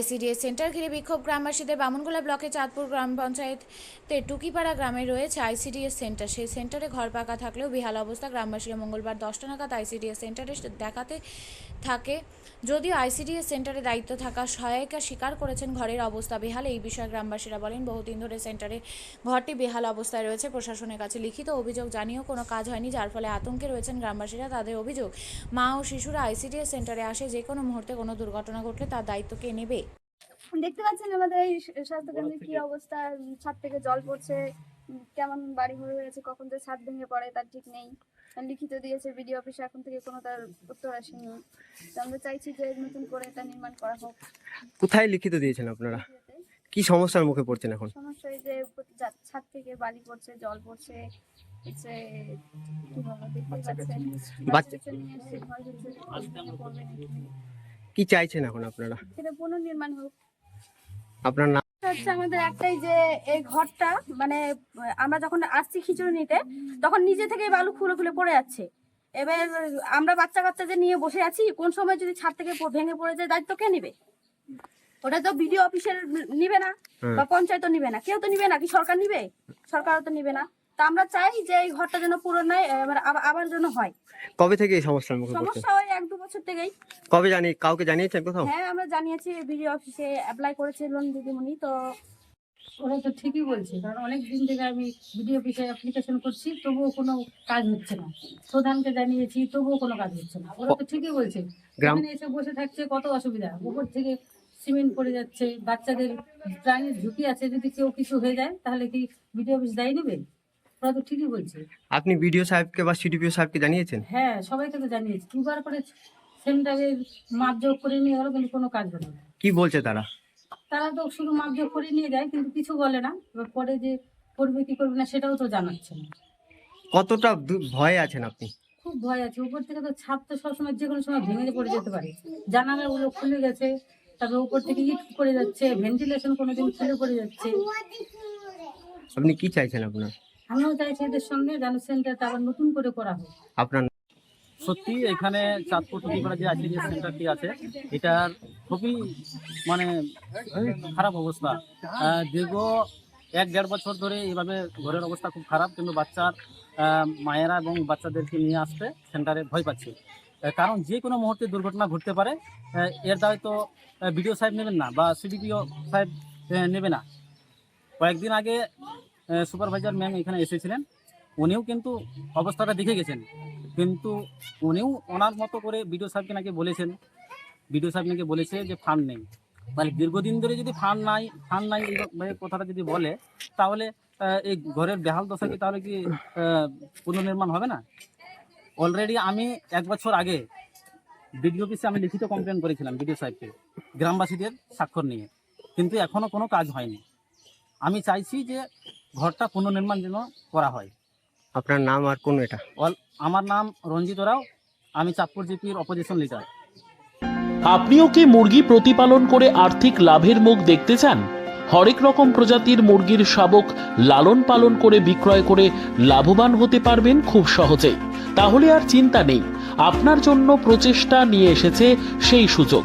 ICDS centre ঘিরে বিক্ষোভ গ্রামবাসীদের বামনগোলা ব্লকে চাঁদপুর গ্রাম পঞ্চায়েতে টুকিপাড়া গ্রামে রয়েছে আইসিডিএস সেন্টার। সেই সেন্টারে ঘর পাকা থাকলেও বেহাল অবস্থা। গ্রামবাসীরা মঙ্গলবার দশটা নাগাদ আইসিডিএস সেন্টারে দেখাতে থাকে। যদিও আইসিডিএস সেন্টারে দায়িত্ব থাকা সহায়িকা স্বীকার করেছেন ঘরের অবস্থা বেহাল, এই বিষয়ে গ্রামবাসীরা বলেন, বহুদিন ধরে সেন্টারে ঘরটি বেহাল অবস্থায় রয়েছে। প্রশাসনের কাছে লিখিত অভিযোগ জানিয়েও কোনো কাজ হয়নি, যার ফলে আতঙ্কে রয়েছেন গ্রামবাসীরা। তাদের অভিযোগ, মা ও শিশুরা আইসিডিএস সেন্টারে আসে যে কোনো মুহূর্তে কোনো দুর্ঘটনা ঘটলে তার দায়িত্ব কে নেবে? দেখতে পাচ্ছেন আমাদের এই স্বাস্থ্য কেন্দ্রে কি অবস্থা? ছাদ থেকে জল পড়ছে। কেমন বাড়ি ঘর হয়েছে কখন যে ছাদ ভেঙে পড়ে তার ঠিক নেই। লিখিত দিয়েছে বিডিও অফিসে এখন থেকে কোনো তার উত্তর আসেনি। তো আমরা চাইছি যে নতুন করে এটা নির্মাণ করা হোক। কোথায় লিখিত দিয়েছেন আপনারা? কি সমস্যার মুখে পড়ছেন এখন? সমস্যা এই যে ছাদ থেকে বালি পড়ছে জল পড়ছে কি চাইছেন এখন আপনারা? সেটা পুনর্নির্মাণ হোক। আপনার নাম? হচ্ছে আমাদের একটাই যে এই ঘরটা মানে আমরা যখন আসছি খিচুড়ি নিতে তখন নিজে থেকে বালু খুলে খুলে পড়ে যাচ্ছে। এবার আমরা বাচ্চা কাচ্চা যে নিয়ে বসে আছি কোন সময় যদি ছাদ থেকে ভেঙে পড়ে যায় দায়িত্ব কে নিবে? ওটা তো বিডিও অফিসের নিবে না বা পঞ্চায়েত নিবে না। কেউ তো নিবে না কি সরকার নিবে? সরকারও তো নিবে না। তা আমরা চাই যে এই ঘরটা যেন পুরো নয় এবার আবার- আবার যেন হয়। কবে থেকে এই সমস্যার সমস্যা হয় এক দু বছর থেকেই। কবে জানি কাউকে জানিয়েছেন কোথাও? হ্যাঁ আমরা জানিয়েছি বিডিও অফিসে অ্যাপ্লাই করেছে লোন দিদিমণি তো ওরা তো ঠিকই বলছে কারণ অনেক দিন থেকে আমি বিডিও অফিসে অ্যাপ্লিকেশন করছি তবুও কোনো কাজ হচ্ছে না। প্রধানকে জানিয়েছি তবুও কোনো কাজ হচ্ছে না। ওরা তো ঠিকই বলছে গ্রাম এখানে এসে বসে থাকছে কত অসুবিধা। উপর থেকে সিমেন্ট পড়ে যাচ্ছে বাচ্চাদের প্রাণের ঝুঁকি আছে যদি কেউ কিছু হয়ে যায় তাহলে কি বিডিও অফিস দায়ী নেবে? ওরা তো ঠিকই বলছে। আপনি বিডিও সাহেবকে বা সিডিপিও সাহেবকে জানিয়েছেন? হ্যাঁ সবাইকে তো জানিয়েছি। দুবার করে সেন্টারের মাপজোক করে নিয়ে গেলো কিন্তু কোনো কাজ হলো না। কি বলছে তারা? তারা তো শুধু মাপজোক করে নিয়ে যায় কিন্তু কিছু বলে না। এবার পরে যে করবে কি করবে না সেটাও তো জানাচ্ছে না। কতটা ভয়ে আছেন আপনি? খুব ভয় আছে। উপর থেকে তো ছাদ তো সবসময় যে কোনো সময় ভেঙে পড়ে যেতে পারে। জানালাগুলো খুলে গেছে তারপর উপর থেকে ইট পড়ে যাচ্ছে ভেন্টিলেশন কোনোদিন খুলে পড়ে যাচ্ছে। আপনি কি চাইছেন আপনার? আমিও চাইছি এদের সঙ্গে যেন সেন্টারটা আবার নতুন করে করা হোক। আপনার সত্যি এখানে চাঁদপুর টুকিপাড়া যে আইসিডিএস সেন্টারটি আছে, এটার খুবই মানে খারাপ অবস্থা। দীর্ঘ এক দেড় বছর ধরে এইভাবে ঘরের অবস্থা খুব খারাপ, কিন্তু বাচ্চার মায়েরা এবং বাচ্চাদেরকে নিয়ে আসতে সেন্টারে ভয় পাচ্ছে। কারণ যে কোনো মুহূর্তে দুর্ঘটনা ঘটতে পারে এর এর দায়িত্ব বিডিও সাহেব নেবেন না বা সিডিপিও সাহেব নেবে না। কয়েকদিন আগে সুপারভাইজার ম্যাম এখানে এসেছিলেন, উনিও কিন্তু অবস্থাটা দেখে গেছেন। কিন্তু উনিও ওনার মতো করে বিডিও সাহেবকে নাকি বলেছেন। বিডিও সাহেব নাকি বলেছে যে ফান্ড নেই। তাহলে দীর্ঘদিন ধরে যদি ফান্ড নাই ফান্ড নাই এই কথাটা যদি বলে, তাহলে এই ঘরের বেহাল দশা কি তাহলে কি পুনর্নির্মাণ হবে না? অলরেডি আমি এক বছর আগে বিডিও অফিসে আমি লিখিত কমপ্লেন করেছিলাম বিডিও সাহেবকে, গ্রামবাসীদের স্বাক্ষর নিয়ে। কিন্তু এখনও কোনো কাজ হয়নি। আমি চাইছি যে ঘরটা পুনর্নির্মাণ যেন করা হয়। আপনার নাম আর কোন এটা? অল আমার নাম রঞ্জিত রাও আমি চাঁদপুর জিপির অপোজিশন লিডার আপনিও কি মুরগি প্রতিপালন করে আর্থিক লাভের মুখ দেখতে চান? হরেক রকম প্রজাতির মুরগির শাবক লালন পালন করে বিক্রয় করে লাভবান হতে পারবেন খুব সহজেই। তাহলে আর চিন্তা নেই আপনার জন্য প্রচেষ্টা নিয়ে এসেছে সেই সুযোগ।